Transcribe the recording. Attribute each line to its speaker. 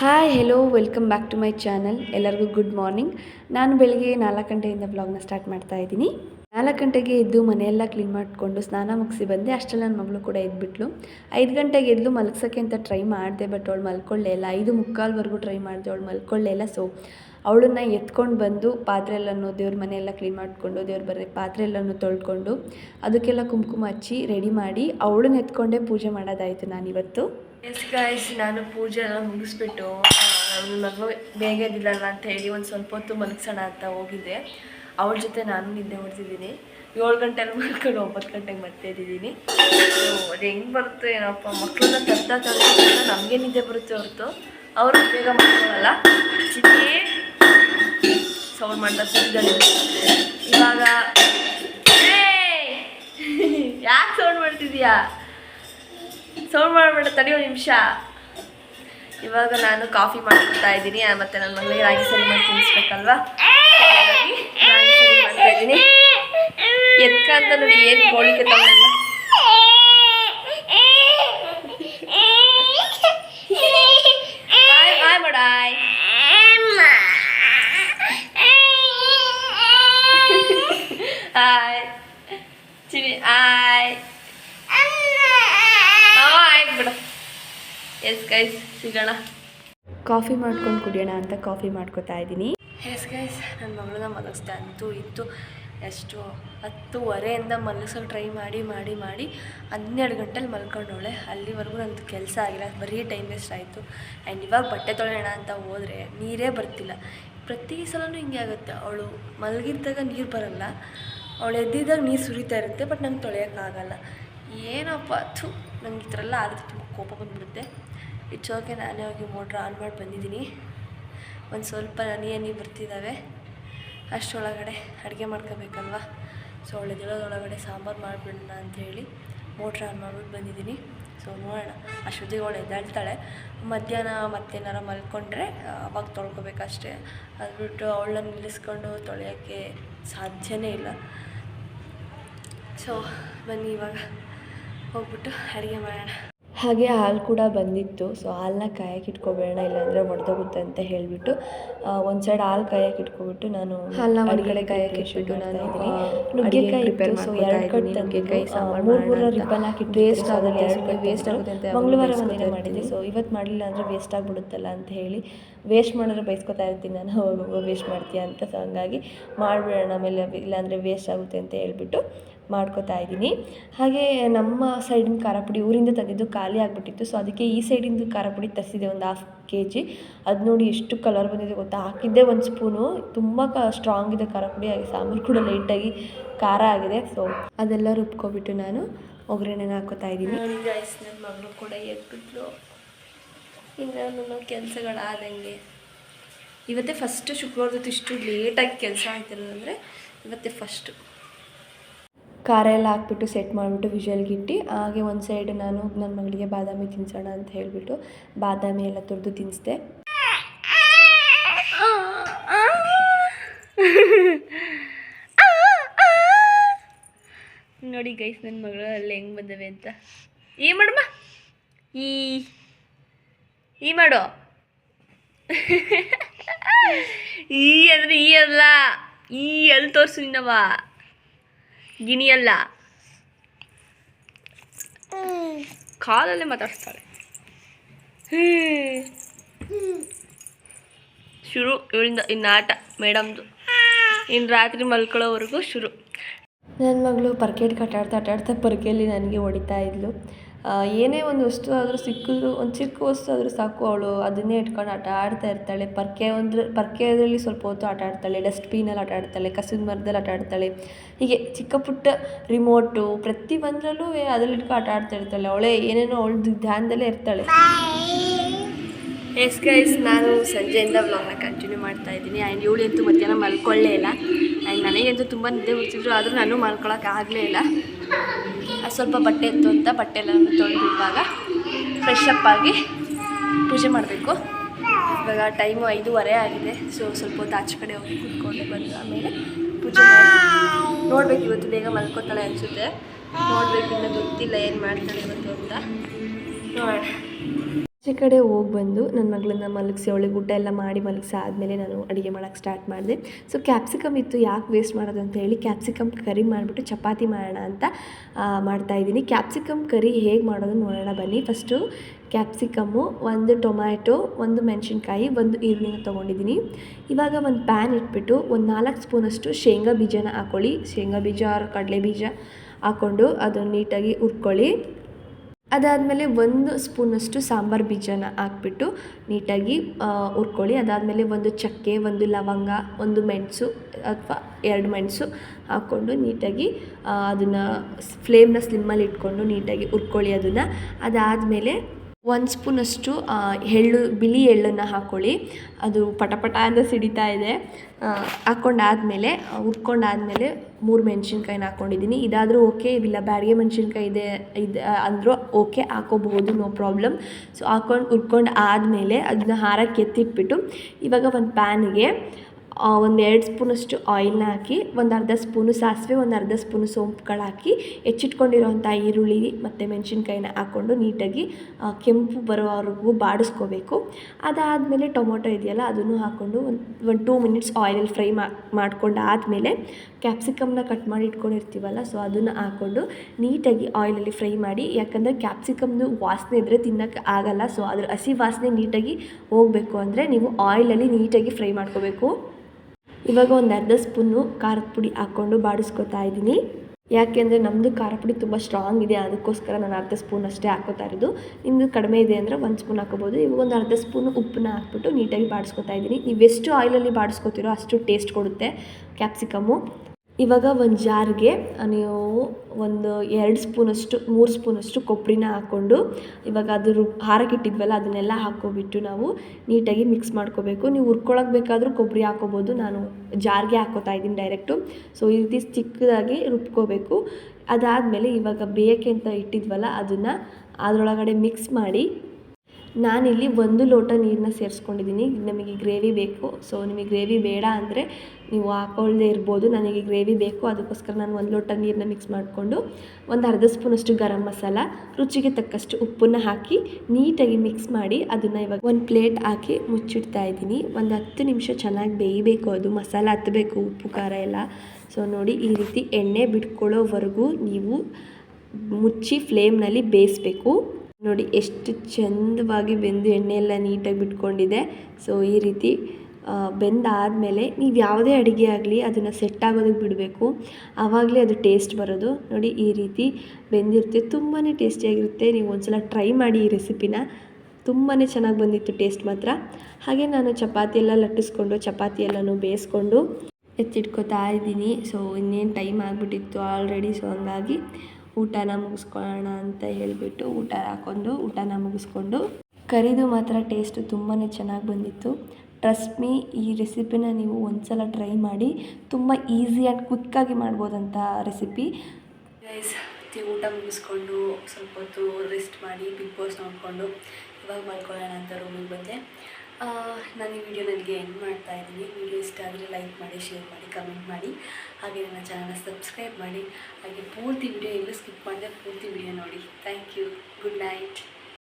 Speaker 1: Hi hello welcome back to my channel ಎಲ್ಲರಿಗೂ good morning ನಾನು ಬೆಳಿಗ್ಗೆ ನಾಲ್ಕು ಗಂಟೆಯಿಂದ ಬ್ಲಾಗ್ನ ಸ್ಟಾರ್ಟ್ ಮಾಡ್ತಾ ಇದ್ದೀನಿ. ನಾಲ್ಕು ಗಂಟೆಗೆ ಎದ್ದು ಮನೆಯೆಲ್ಲ ಕ್ಲೀನ್ ಮಾಡಿಕೊಂಡು ಸ್ನಾನ ಮುಗಿಸಿ ಬಂದೆ. ಅಷ್ಟರಲ್ಲಿ ನನ್ನ ಮಗಳು ಕೂಡ ಎದ್ಬಿಟ್ಲು. ಐದು ಗಂಟೆಗೆ ಎದ್ದು ಮಲಗ್ಸೋಕ್ಕೆ ಅಂತ ಟ್ರೈ ಮಾಡಿದೆ, ಬಟ್ ಅವಳು ಮಲ್ಕೊಳ್ಳೇ ಇಲ್ಲ. ಐದು ಮುಕ್ಕಾಲ್ವರೆಗೂ ಟ್ರೈ ಮಾಡಿದೆ, ಅವಳು ಮಲ್ಕೊಳ್ಳೇ ಇಲ್ಲ. ಸೊ, ಅವಳನ್ನ ಎತ್ಕೊಂಡು ಬಂದು ಪಾತ್ರೆ ಎಲ್ಲನೂ ದೇವ್ರ ಮನೆಯೆಲ್ಲ ಕ್ಲೀನ್ ಮಾಡಿಕೊಂಡು, ದೇವ್ರ ಬರೋ ಪಾತ್ರೆ ಎಲ್ಲನೂ ತೊಳ್ಕೊಂಡು ಅದಕ್ಕೆಲ್ಲ ಕುಂಕುಮ ಹಚ್ಚಿ ರೆಡಿ ಮಾಡಿ ಅವಳನ್ನ ಎತ್ಕೊಂಡೇ ಪೂಜೆ ಮಾಡೋದಾಯಿತು ನಾನಿವತ್ತು. ಎಸ್ ಗಾಯ್ಸ್ ನಾನು ಪೂಜೆ ಎಲ್ಲ ಮುಗಿಸ್ಬಿಟ್ಟು ಮಗು ಬೇಗ ಎದ್ದಿಲ್ಲಲ್ಲ ಅಂತ ಹೇಳಿ ಒಂದು ಸ್ವಲ್ಪ ಹೊತ್ತು ಮಲಗಿಸೋಣ ಅಂತ ಹೋಗಿದ್ದೆ. ಅವಳ ಜೊತೆ ನಾನು ನಿದ್ದೆ ಮಾಡ್ತಿದ್ದೀನಿ. ಏಳು ಗಂಟೆಲಿ ಮಾಡ್ಕೊಂಡು ಒಂಬತ್ತು ಗಂಟೆಗೆ ಮತ್ತೆ ಇದ್ದೀನಿ ಅದು ಹೆಂಗೆ ಬರುತ್ತೆ ಏನಪ್ಪ ಮಕ್ಕಳನ್ನ ತರ್ತಾ ತರ್ತಾ ನಮಗೆ ನಿದ್ದೆ ಬರುತ್ತೆ ಹೊರತು. ಅವರು ಬೇಗ ಮಾಡ್ಕೊಳ್ಳಲ್ಲ ಚಿಕ್ಕಿ ಸೌಂಡ್ ಮಾಡ್ತಾ ಸುದ್ದಿಗಳು ಇವಾಗ ಯಾಕೆ ಸೌಂಡ್ ಮಾಡ್ತಿದ್ಯಾ? ಸೌಂಡ್ ಮಾಡಬೇಡ ತಡಿ ಒಂದು ನಿಮಿಷ. ಇವಾಗ ನಾನು ಕಾಫಿ ಮಾಡ್ಕೊತಾ ಇದ್ದೀನಿ. ಮತ್ತೆ ನನ್ನ ಮಗಳಿಗೆ ರಾಗಿ ಸರಿ ಮಾಡಿ ತಿನ್ನಿಸ್ಬೇಕಲ್ವಾ ಹಾಗಾಗಿ ರಾಗಿ ಸರಿ ಮಾಡ್ತಾ ಇದ್ದೀನಿ ಎತ್ಕಂತ ನೋಡಿ ಏನು ಗೋಳಿಕೆ ತಗೊಂಡಲ್ಲ ಬಾಯ್ ಬಾಯ್ ಮಾಡಾಯ್ ಹಾಯ್ ಚಿನಿ ಹಾಯ್ ಆಯ್ತು ಬಿಡು ಎಸ್ ಗೈಸ್ ಸಿಗೋಣ ಕಾಫಿ ಮಾಡ್ಕೊಂಡು ಕುಡಿಯೋಣ ಅಂತ ಕಾಫಿ ಮಾಡ್ಕೊತಾ ಇದ್ದೀನಿ ಎಸ್ ಗೈಸ್ ನನ್ನ ಮಗಳನ್ನ ಮಲಗಿಸ್ದೆ ಅಂತೂ ಇತ್ತು ಎಷ್ಟು ಹತ್ತುವರೆಯಿಂದ ಮಲಗಿಸೋಕೆ ಟ್ರೈ ಮಾಡಿ ಮಾಡಿ ಮಾಡಿ ಹನ್ನೆರಡು ಗಂಟೆಲಿ ಮಲ್ಕೊಂಡವಳೆ. ಅಲ್ಲಿವರೆಗೂ ನಂದು ಕೆಲಸ ಆಗಿಲ್ಲ. ಬರೀ ಟೈಮ್ ವೇಸ್ಟ್ ಆಯಿತು. ಆ್ಯಂಡ್ ಇವಾಗ ಬಟ್ಟೆ ತೊಳೆಯೋಣ ಅಂತ ಹೋದರೆ ನೀರೇ ಬರ್ತಿಲ್ಲ. ಪ್ರತಿ ಸಲವೂ ಹಿಂಗೆ ಆಗುತ್ತೆ. ಅವಳು ಮಲಗಿದ್ದಾಗ ನೀರು ಬರಲ್ಲ. ಅವಳು ಎದ್ದಿದ್ದಾಗ ನೀರು ಸುರಿತಾ ಇರುತ್ತೆ ಬಟ್ ನಂಗೆ ತೊಳೆಯೋಕ್ಕಾಗಲ್ಲ ಏನಪ್ಪ, ಥು, ನಂಗೆ ಈ ಥರ ಎಲ್ಲ ಆಗುತ್ತೆ. ತುಂಬ ಕೋಪ ಬಂದ್ಬಿಡುತ್ತೆ. ಇಟ್ಸ್ ಓಕೆ ನಾನೇ ಹೋಗಿ ಮೋಟ್ರ್ ಆನ್ ಮಾಡಿ ಬಂದಿದ್ದೀನಿ. ಒಂದು ಸ್ವಲ್ಪ ನನಿಯ ನೀರು ಬರ್ತಿದ್ದಾವೆ. ಅಷ್ಟರೊಳಗಡೆ ಅಡುಗೆ ಮಾಡ್ಕೋಬೇಕಲ್ವ? ಸೊ ದಿನದೊಳಗಡೆ ಸಾಂಬಾರು ಮಾಡಿಬಿಡೋಣ ಅಂಥೇಳಿ ಮೋಟ್ರ್ ಆನ್ ಮಾಡ್ಬಿಟ್ಟು ಬಂದಿದ್ದೀನಿ. ಸೊ ನೋಡೋಣ. ಅಷ್ಟೊತ್ತಿಗೆ ಅವಳು ಎದ್ದಾಳ್ತಾಳೆ. ಮಧ್ಯಾಹ್ನ ಮತ್ತೇನಾರ ಮಲ್ಕೊಂಡ್ರೆ ಅವಾಗ ತೊಳ್ಕೊಬೇಕಷ್ಟೇ. ಅದು ಬಿಟ್ಟು ಅವಳನ್ನ ನಿಲ್ಲಿಸ್ಕೊಂಡು ತೊಳೆಯೋಕ್ಕೆ ಸಾಧ್ಯವೇ ಇಲ್ಲ. ಸೊ ಬನ್ನಿ ಇವಾಗ ಹೋಗ್ಬಿಟ್ಟು ಅಡುಗೆ ಮಾಡೋಣ. ಹಾಗೆ ಹಾಲು ಕೂಡ ಬಂದಿತ್ತು. ಸೊ ಹಾಲನ್ನ ಕಾಯಕ್ಕೆ ಇಟ್ಕೊಬೇಡ ಇಲ್ಲಾಂದರೆ ಒಡೆದೋಗುತ್ತೆ ಅಂತ ಹೇಳಿಬಿಟ್ಟು ಒಂದು ಸೈಡ್ ಹಾಲು ಕಾಯಕ್ಕೆ ಇಟ್ಕೊಬಿಟ್ಟು ನಾನು ಹಾಲನ್ನ ಒಂದು ಕಡೆ ಕಾಯಕ್ಕೆ ಇಟ್ಬಿಟ್ಟು ನಾನು ನುಗ್ಗೆಕಾಯಿ ಇತ್ತು ಸೊ ಎರಡು ಕಟ್ ನುಗ್ಗೆಕಾಯಿ ಮೂರು ಮೂರ ರಿಬ್ಬನ್ ಹಾಕಿ ವೇಸ್ಟ್ ಆಗುತ್ತೆ ಎರಡು ವೇಸ್ಟ್ ಆಗುತ್ತೆ ಅಂತ ಮಂಗಳವಾರ ಒಂದಿನ ಮಾಡಿದ್ದೆ ಸೊ ಇವತ್ತು ಮಾಡಲಿಲ್ಲ ಅಂದರೆ ವೇಸ್ಟ್ ಆಗಿಬಿಡುತ್ತಲ್ಲ ಅಂತ ಹೇಳಿ ವೇಸ್ಟ್ ಮಾಡಿದ್ರೆ ಬೈಸ್ಕೊತಾ ಇರ್ತೀನಿ ನಾನು ವೇಸ್ಟ್ ಮಾಡ್ತೀಯ ಅಂತ. ಸೊ ಹಂಗಾಗಿ ಮಾಡಿಬಿಡೋಣ ಆಮೇಲೆ ಇಲ್ಲಾಂದರೆ ವೇಸ್ಟ್ ಆಗುತ್ತೆ ಅಂತ ಹೇಳ್ಬಿಟ್ಟು ಮಾಡ್ಕೋತಾ ಇದ್ದೀನಿ. ಹಾಗೆ ನಮ್ಮ ಸೈಡಿನ ಖಾರ ಪುಡಿ ಊರಿಂದ ತಂದಿದ್ದು ಖಾಲಿ ಆಗಿಬಿಟ್ಟಿತ್ತು. ಸೊ ಅದಕ್ಕೆ ಈ ಸೈಡಿಂದು ಖಾರ ಪುಡಿ ತರಿಸಿದೆ, ಒಂದು ಹಾಫ್ ಕೆ ಜಿ ಅದು ನೋಡಿ ಎಷ್ಟು ಕಲರ್ ಬಂದಿದೆ ಗೊತ್ತಾ? ಹಾಕಿದ್ದೆ ಒಂದು ಸ್ಪೂನು ತುಂಬ ಕ ಸ್ಟ್ರಾಂಗ್ ಇದೆ ಖಾರ ಪುಡಿ. ಹಾಗೆ ಸಾಂಬಾರು ಕೂಡ ಲೈಟಾಗಿ ಖಾರ ಆಗಿದೆ. ಸೊ ಅದೆಲ್ಲ ರುಬ್ಕೊಬಿಟ್ಟು ನಾನು ಒಗ್ಗರಣೆನ ಹಾಕೋತಾ ಇದ್ದೀನಿ. ನನ್ನ ಮಗಳು ಕೂಡ ಎದ್ಬಿಟ್ಲು. ಇನ್ನು ಕೆಲಸಗಳಾದಂಗೆ. ಇವತ್ತೇ ಫಸ್ಟು ಶುಕ್ರವಾರದ್ದು ಇಷ್ಟು ಲೇಟಾಗಿ ಕೆಲಸ ಆಯ್ತಿರೋದಂದರೆ, ಇವತ್ತೇ ಫಸ್ಟು ಖಾರ ಎಲ್ಲ ಹಾಕ್ಬಿಟ್ಟು ಸೆಟ್ ಮಾಡಿಬಿಟ್ಟು ವಿಷಲ್ಗಿಟ್ಟು ಹಾಗೆ ಒಂದು ಸೈಡ್ ನಾನು ನನ್ನ ಮಗಳಿಗೆ ಬಾದಾಮಿ ತಿನ್ಸೋಣ ಅಂತ ಹೇಳಿಬಿಟ್ಟು ಬಾದಾಮಿ ಎಲ್ಲ ತುರಿದು ತಿನ್ನಿಸ್ದೆ ನೋಡಿ ಗೈಸ್ ನನ್ನ ಮಗಳು ಅಲ್ಲಿ ಹೆಂಗೆ ಬಂದವೆ ಅಂತ. ಈ ಮಾಡಮ್ಮ! ಈ ಈ ಮಾಡು. ಈ ಅಂದರೆ ಈ ಅಲ್ಲ, ಈ ಎಲ್ಲಿ ತೋರಿಸು ನಿನ್ನವ. ಗಿಣಿ ಅಲ್ಲ ಕಾಲಲ್ಲೇ ಮಾತಾಡ್ಸ್ತಾಳೆ. ಶುರು ಇವಳಿಂದ ಇನ್ನು ಆಟ ಮೇಡಮ್ದು. ಇನ್ನು ರಾತ್ರಿ ಮಲ್ಕೊಳ್ಳೋವರೆಗೂ ಶುರು. ನನ್ನ ಮಗಳು ಪರ್ಕೆಟ್ ಕಟ್ಟಾಡ್ತಾ ಆಟಾಡ್ತಾ ಪರ್ಕೆಯಲ್ಲಿ ನನಗೆ ಹೊಡಿತಾ ಇದ್ಲು. ಏನೇ ಒಂದು ವಸ್ತು ಆದರೂ ಸಿಕ್ಕಿದ್ರು, ಒಂದು ಚಿಕ್ಕ ವಸ್ತು ಆದರೂ ಸಾಕು ಅವಳು. ಅದನ್ನೇ ಇಟ್ಕೊಂಡು ಆಟ ಆಡ್ತಾ ಇರ್ತಾಳೆ. ಪರ್ಕೆ ಒಂದು ಪರ್ಕೆಯಲ್ಲಿ ಸ್ವಲ್ಪ ಹೊತ್ತು ಆಟ ಆಡ್ತಾಳೆ. ಡಸ್ಟ್ಬಿನಲ್ಲಿ ಆಟ ಆಡ್ತಾಳೆ. ಕಸದ ಮರದಲ್ಲಿ ಆಟ ಆಡ್ತಾಳೆ. ಹೀಗೆ ಚಿಕ್ಕ ಪುಟ್ಟ ರಿಮೋಟು ಪ್ರತಿ ಒಂದರಲ್ಲೂ ಅದ್ರಲ್ಲಿ ಇಟ್ಕೊಂಡು ಆಟ ಆಡ್ತಾ ಇರ್ತಾಳೆ. ಅವಳೇ ಏನೇನೋ ಅವಳದ್ದು ಧ್ಯಾನದಲ್ಲೇ ಇರ್ತಾಳೆ. ಎಸ್ ಗೈಸ್ ನಾನು ಸಂಜೆಯಿಂದ ವ್ಲಾಗ್ನ ಕಂಟಿನ್ಯೂ ಮಾಡ್ತಾ ಇದ್ದೀನಿ. ಆ್ಯಂಡ್ ಅಂತೂ ಮಧ್ಯಾಹ್ನ ಮಲ್ಕೊಳ್ಳೇ ಇಲ್ಲ. ಆ್ಯಂಡ್ ನನಗಂತೂ ತುಂಬ ನಿದ್ದೆ ಬರ್ತಿದ್ರು, ಆದರೂ ನಾನು ಮಲ್ಕೊಳಕ್ಕೆ ಆಗಲೇ ಇಲ್ಲ. ಅದು ಸ್ವಲ್ಪ ಬಟ್ಟೆ ಇತ್ತು ಅಂತ ಬಟ್ಟೆ ಎಲ್ಲ ತೊಳೆದಿರುವಾಗ ಫ್ರೆಶ್ ಅಪ್ ಆಗಿ ಪೂಜೆ ಮಾಡಬೇಕು. ಇವಾಗ ಟೈಮು ಐದೂವರೆ ಆಗಿದೆ. ಸೊ ಸ್ವಲ್ಪ ಹೊತ್ತು ಆಚೆ ಕಡೆ ಹೋಗಿ ಕುತ್ಕೊಂಡು ಬಂದು ಆಮೇಲೆ ಪೂಜೆ ಮಾಡಿ ನೋಡಬೇಕು ಇವತ್ತು ಬೇಗ ಮಲ್ಕೋತಾಳೆ ಅನಿಸುತ್ತೆ. ನೋಡಬೇಕು ಗೊತ್ತಿಲ್ಲ ಏನು ಮಾಡ್ತಾಳೆ ಇವತ್ತು ಅಂತ. ನೋಡೋಣ. ಈ ಕಡೆ ಹೋಗಿ ಬಂದು ನನ್ನ ಮಗಳನ್ನ ಮಲಗಿಸಿ, ಅವಳಿಗೆ ಊಟ ಎಲ್ಲ ಮಾಡಿ ಮಲಗಿಸಿ ಆದಮೇಲೆ ನಾನು ಅಡುಗೆ ಮಾಡೋಕ್ಕೆ ಸ್ಟಾರ್ಟ್ ಮಾಡಿದೆ. ಸೊ ಕ್ಯಾಪ್ಸಿಕಮ್ ಇತ್ತು, ಯಾಕೆ ವೇಸ್ಟ್ ಮಾಡೋದು ಅಂತ ಹೇಳಿ ಕ್ಯಾಪ್ಸಿಕಮ್ ಕರಿ ಮಾಡಿಬಿಟ್ಟು ಚಪಾತಿ ಮಾಡೋಣ ಅಂತ ಮಾಡ್ತಾಯಿದ್ದೀನಿ ಕ್ಯಾಪ್ಸಿಕಮ್ ಕರಿ ಹೇಗೆ ಮಾಡೋದು ನೋಡೋಣ ಬನ್ನಿ. ಫಸ್ಟು ಕ್ಯಾಪ್ಸಿಕಮ್ಮು ಒಂದು ಟೊಮ್ಯಾಟೊ, ಒಂದು ಮೆಣಸಿನ್ಕಾಯಿ, ಒಂದು ಈರುಳ್ಳಿನ ತೊಗೊಂಡಿದ್ದೀನಿ. ಇವಾಗ ಒಂದು ಪ್ಯಾನ್ ಇಟ್ಬಿಟ್ಟು ಒಂದು ನಾಲ್ಕು ಸ್ಪೂನಷ್ಟು ಶೇಂಗಾ ಬೀಜನ ಹಾಕ್ಕೊಳ್ಳಿ ಶೇಂಗಾ ಬೀಜ ಆರ್ ಕಡಲೆ ಬೀಜ ಹಾಕ್ಕೊಂಡು ಅದನ್ನು ನೀಟಾಗಿ ಹುರ್ಕೊಳ್ಳಿ. ಅದಾದಮೇಲೆ ಒಂದು ಸ್ಪೂನಷ್ಟು ಸಾಂಬಾರು ಬೀಜನ ಹಾಕ್ಬಿಟ್ಟು ನೀಟಾಗಿ ಹುರ್ಕೊಳ್ಳಿ. ಅದಾದಮೇಲೆ ಒಂದು ಚಕ್ಕೆ, ಒಂದು ಲವಂಗ, ಒಂದು ಮೆಣಸು ಅಥವಾ ಎರಡು ಮೆಣಸು ಹಾಕ್ಕೊಂಡು ನೀಟಾಗಿ ಅದನ್ನು ಫ್ಲೇಮ್ನ ಸ್ಲಿಮ್ಮಲ್ಲಿ ಇಟ್ಕೊಂಡು ನೀಟಾಗಿ ಹುರ್ಕೊಳ್ಳಿ ಅದನ್ನು. ಅದಾದಮೇಲೆ ಒಂದು ಸ್ಪೂನಷ್ಟು ಎಳ್ಳು, ಬಿಳಿ ಎಳ್ಳನ್ನು ಹಾಕ್ಕೊಳ್ಳಿ ಅದು ಪಟ ಪಟ ಅಂತ ಸಿಡಿತಾ ಇದೆ. ಹಾಕ್ಕೊಂಡಾದಮೇಲೆ ಹುರ್ಕೊಂಡಾದ್ಮೇಲೆ ಮೂರು ಮೆಣಸಿನ್ಕಾಯಿನ ಹಾಕ್ಕೊಂಡಿದ್ದೀನಿ ಇದಾದರೂ ಓಕೆ ಇಲ್ಲ ಬ್ಯಾಡಗೆ ಮೆಣಸಿನ್ಕಾಯಿ ಇದೆ, ಇದು ಅಂದರೂ ಓಕೆ, ಹಾಕೋಬಹುದು, ನೋ ಪ್ರಾಬ್ಲಮ್. ಸೊ ಹಾಕ್ಕೊಂಡು ಹುರ್ಕೊಂಡು ಆದಮೇಲೆ ಅದನ್ನ ಹಾರಕ್ಕೆ ಎತ್ತಿಟ್ಬಿಟ್ಟು, ಇವಾಗ ಒಂದು ಪ್ಯಾನಿಗೆ ಒಂದು ಎರಡು ಸ್ಪೂನಷ್ಟು ಆಯಿಲ್ನ ಹಾಕಿ, ಒಂದು ಅರ್ಧ ಸ್ಪೂನು ಸಾಸಿವೆ, ಒಂದು ಅರ್ಧ ಸ್ಪೂನು ಸೋಂಪುಗಳು ಹಾಕಿ ಹೆಚ್ಚಿಟ್ಕೊಂಡಿರೋಂಥ ಈರುಳ್ಳಿ ಮತ್ತು ಮೆಣಸಿನ್ಕಾಯಿನ ಹಾಕ್ಕೊಂಡು ನೀಟಾಗಿ ಕೆಂಪು ಬರೋವರೆಗೂ ಬಾಡಿಸ್ಕೋಬೇಕು. ಅದಾದಮೇಲೆ ಟೊಮೊಟೊ ಇದೆಯಲ್ಲ, ಅದನ್ನು ಹಾಕ್ಕೊಂಡು ಒಂದು ಒಂದು ಟೂ ಮಿನಿಟ್ಸ್ ಆಯಿಲಲ್ಲಿ ಫ್ರೈ ಮಾಡ್ಕೊಂಡು ಆದಮೇಲೆ ಕ್ಯಾಪ್ಸಿಕಮ್ನ ಕಟ್ ಮಾಡಿ ಇಟ್ಕೊಂಡಿರ್ತೀವಲ್ಲ ಸೊ ಅದನ್ನು ಹಾಕ್ಕೊಂಡು ನೀಟಾಗಿ ಆಯಿಲಲ್ಲಿ ಫ್ರೈ ಮಾಡಿ, ಯಾಕಂದರೆ ಕ್ಯಾಪ್ಸಿಕಮ್ದು ವಾಸನೆ ಇದ್ದರೆ ತಿನ್ನೋಕ್ಕೆ ಆಗಲ್ಲ ಸೊ ಅದ್ರ ಹಸಿ ವಾಸನೆ ನೀಟಾಗಿ ಹೋಗಬೇಕು ಅಂದರೆ ನೀವು ಆಯಿಲಲ್ಲಿ ನೀಟಾಗಿ ಫ್ರೈ ಮಾಡ್ಕೋಬೇಕು. ಇವಾಗ ಒಂದು ಅರ್ಧ ಸ್ಪೂನು ಖಾರದ ಪುಡಿ ಹಾಕ್ಕೊಂಡು ಬಾಡಿಸ್ಕೊತಾ ಇದ್ದೀನಿ. ಯಾಕೆಂದರೆ ನಮ್ಮದು ಖಾರ ಪುಡಿ ತುಂಬ ಸ್ಟ್ರಾಂಗ್ ಇದೆ, ಅದಕ್ಕೋಸ್ಕರ ನಾನು ಅರ್ಧ ಸ್ಪೂನ್ ಅಷ್ಟೇ ಹಾಕೋತಾ ಇರೋದು. ನಿಮ್ಮದು ಕಡಿಮೆ ಇದೆ ಅಂದರೆ ಒಂದು ಸ್ಪೂನ್ ಹಾಕೋಬೋದು ಇವಾಗ ಒಂದು ಅರ್ಧ ಸ್ಪೂನ್ ಉಪ್ಪನ್ನ ಹಾಕ್ಬಿಟ್ಟು ನೀಟಾಗಿ ಬಾಡಿಸ್ಕೊತಾ ಇದ್ದೀನಿ. ನೀವು ಎಷ್ಟು ಆಯಿಲಲ್ಲಿ ಬಾಡಿಸ್ಕೊತೀರೋ ಅಷ್ಟು ಟೇಸ್ಟ್ ಕೊಡುತ್ತೆ. ಕ್ಯಾಪ್ಸಿಕಮ್ಮು ಇವಾಗ ಒಂದು ಜಾರ್ಗೆ ನೀವು ಒಂದು ಎರಡು ಸ್ಪೂನಷ್ಟು, ಮೂರು ಸ್ಪೂನಷ್ಟು ಕೊಬ್ಬರಿನ ಹಾಕ್ಕೊಂಡು ಇವಾಗ ಅದು ರುಬ್ ಹಾರಕ್ಕಿಟ್ಟಿದ್ವಲ್ಲ ಅದನ್ನೆಲ್ಲ ಹಾಕ್ಕೊಬಿಟ್ಟು ನಾವು ನೀಟಾಗಿ ಮಿಕ್ಸ್ ಮಾಡ್ಕೋಬೇಕು. ನೀವು ಹುರ್ಕೊಳಕ್ಕೆ ಬೇಕಾದರೂ ಕೊಬ್ಬರಿ ಹಾಕ್ಕೊಬೋದು. ನಾನು ಜಾರ್ಗೆ ಹಾಕ್ಕೋತಾ ಇದ್ದೀನಿ ಡೈರೆಕ್ಟು. ಸೊ, ಈ ರೀತಿ ಚಿಕ್ಕದಾಗಿ ರುಬ್ಕೋಬೇಕು. ಅದಾದಮೇಲೆ ಇವಾಗ ಬೇಯಕ್ಕೆ ಅಂತ ಇಟ್ಟಿದ್ವಲ್ಲ, ಅದನ್ನು ಅದರೊಳಗಡೆ ಮಿಕ್ಸ್ ಮಾಡಿ ನಾನಿಲ್ಲಿ ಒಂದು ಲೋಟ ನೀರನ್ನ ಸೇರಿಸ್ಕೊಂಡಿದ್ದೀನಿ. ನಮಗೆ ಗ್ರೇವಿ ಬೇಕು. ಸೊ ನಿಮಗೆ ಗ್ರೇವಿ ಬೇಡ ಅಂದರೆ ನೀವು ಹಾಕೊಳ್ಳದೇ ಇರ್ಬೋದು. ನನಗೆ ಗ್ರೇವಿ ಬೇಕು. ಅದಕ್ಕೋಸ್ಕರ ನಾನು ಒಂದು ಲೋಟ ನೀರನ್ನ ಮಿಕ್ಸ್ ಮಾಡಿಕೊಂಡು ಒಂದು ಅರ್ಧ ಸ್ಪೂನಷ್ಟು ಗರಂ ಮಸಾಲ, ರುಚಿಗೆ ತಕ್ಕಷ್ಟು ಉಪ್ಪನ್ನು ಹಾಕಿ ನೀಟಾಗಿ ಮಿಕ್ಸ್ ಮಾಡಿ ಅದನ್ನು ಇವಾಗ ಒಂದು ಪ್ಲೇಟ್ ಹಾಕಿ ಮುಚ್ಚಿಡ್ತಾ ಇದ್ದೀನಿ. ಒಂದು ಹತ್ತು ನಿಮಿಷ ಚೆನ್ನಾಗಿ ಬೇಯಬೇಕು ಅದು. ಮಸಾಲ ಹತ್ತಬೇಕು ಉಪ್ಪು, ಖಾರ ಎಲ್ಲ. ಸೊ ನೋಡಿ ಈ ರೀತಿ ಎಣ್ಣೆ ಬಿಟ್ಕೊಳ್ಳೋವರೆಗೂ ನೀವು ಮುಚ್ಚಿ ಫ್ಲೇಮ್ನಲ್ಲಿ ಬೇಯಿಸ್ಬೇಕು. ನೋಡಿ ಎಷ್ಟು ಚಂದವಾಗಿ ಬೆಂದು ಎಣ್ಣೆ ಎಲ್ಲ ನೀಟಾಗಿ ಬಿಟ್ಕೊಂಡಿದೆ. ಸೊ ಈ ರೀತಿ ಬೆಂದಾದಮೇಲೆ ನೀವು ಯಾವುದೇ ಅಡುಗೆ ಆಗಲಿ ಅದನ್ನು ಸೆಟ್ ಆಗೋದಕ್ಕೆ ಬಿಡಬೇಕು. ಆವಾಗಲೇ ಅದು ಟೇಸ್ಟ್ ಬರೋದು. ನೋಡಿ ಈ ರೀತಿ ಬೆಂದಿರುತ್ತೆ. ತುಂಬಾ ಟೇಸ್ಟಿಯಾಗಿರುತ್ತೆ ನೀವು ಒಂದ್ಸಲ ಟ್ರೈ ಮಾಡಿ ಈ ರೆಸಿಪಿನ ತುಂಬಾ ಚೆನ್ನಾಗಿ ಬಂದಿತ್ತು ಟೇಸ್ಟ್ ಮಾತ್ರ. ಹಾಗೆ ನಾನು ಚಪಾತಿ ಎಲ್ಲ ಲಟ್ಟಿಸ್ಕೊಂಡು, ಚಪಾತಿ ಎಲ್ಲನೂ ಬೇಯಿಸ್ಕೊಂಡು ಎತ್ತಿಟ್ಕೋತಾ ಇದ್ದೀನಿ. ಸೊ ಇನ್ನೇನು ಟೈಮ್ ಆಗಿಬಿಟ್ಟಿತ್ತು ಆಲ್ರೆಡಿ ಸೊ ಹಂಗಾಗಿ ಊಟನ ಮುಗಿಸ್ಕೊಳ್ಳೋಣ ಅಂತ ಹೇಳಿಬಿಟ್ಟು ಊಟ ಹಾಕ್ಕೊಂಡು ಊಟನ ಮುಗಿಸ್ಕೊಂಡು ಕರಿದು ಮಾತ್ರ ಟೇಸ್ಟು ತುಂಬಾ ಚೆನ್ನಾಗಿ ಬಂದಿತ್ತು. ಟ್ರಸ್ಟ್ ಮೀ ಈ ರೆಸಿಪಿನ ನೀವು ಒಂದು ಸಲ ಟ್ರೈ ಮಾಡಿ ತುಂಬ ಈಸಿ ಆ್ಯಂಡ್ ಕ್ವಿಕ್ಕಾಗಿ ಮಾಡ್ಬೋದಂಥ ರೆಸಿಪಿ ಗೈಸ್ ಊಟ ಮುಗಿಸ್ಕೊಂಡು ಸ್ವಲ್ಪ ಹೊತ್ತು ರೆಸ್ಟ್ ಮಾಡಿ ಬಿಗ್ ಬಾಸ್ ನೋಡಿಕೊಂಡು ಇವಾಗ ಮಲ್ಕೊಳ್ಳೋಣ ಅಂತ ರೂಮಿಗೆ ಬಂದೆ. ನಾನು ಈ ವಿಡಿಯೋ ನನಗೆ ಎಂಡ್ ಮಾಡ್ತಾ ಇದ್ದೀನಿ. ವಿಡಿಯೋ ಇಷ್ಟ ಆದರೆ ಲೈಕ್ ಮಾಡಿ ಶೇರ್ ಮಾಡಿ ಕಮೆಂಟ್ ಮಾಡಿ. ಹಾಗೆ ನನ್ನ ಚಾನಲ್ನ ಸಬ್ಸ್ಕ್ರೈಬ್ ಮಾಡಿ. ಹಾಗೆ ಪೂರ್ತಿ ವಿಡಿಯೋ ಎಲ್ಲೂ ಸ್ಕಿಪ್ ಮಾಡಿದೆ ಪೂರ್ತಿ ವಿಡಿಯೋ ನೋಡಿ. Thank you good night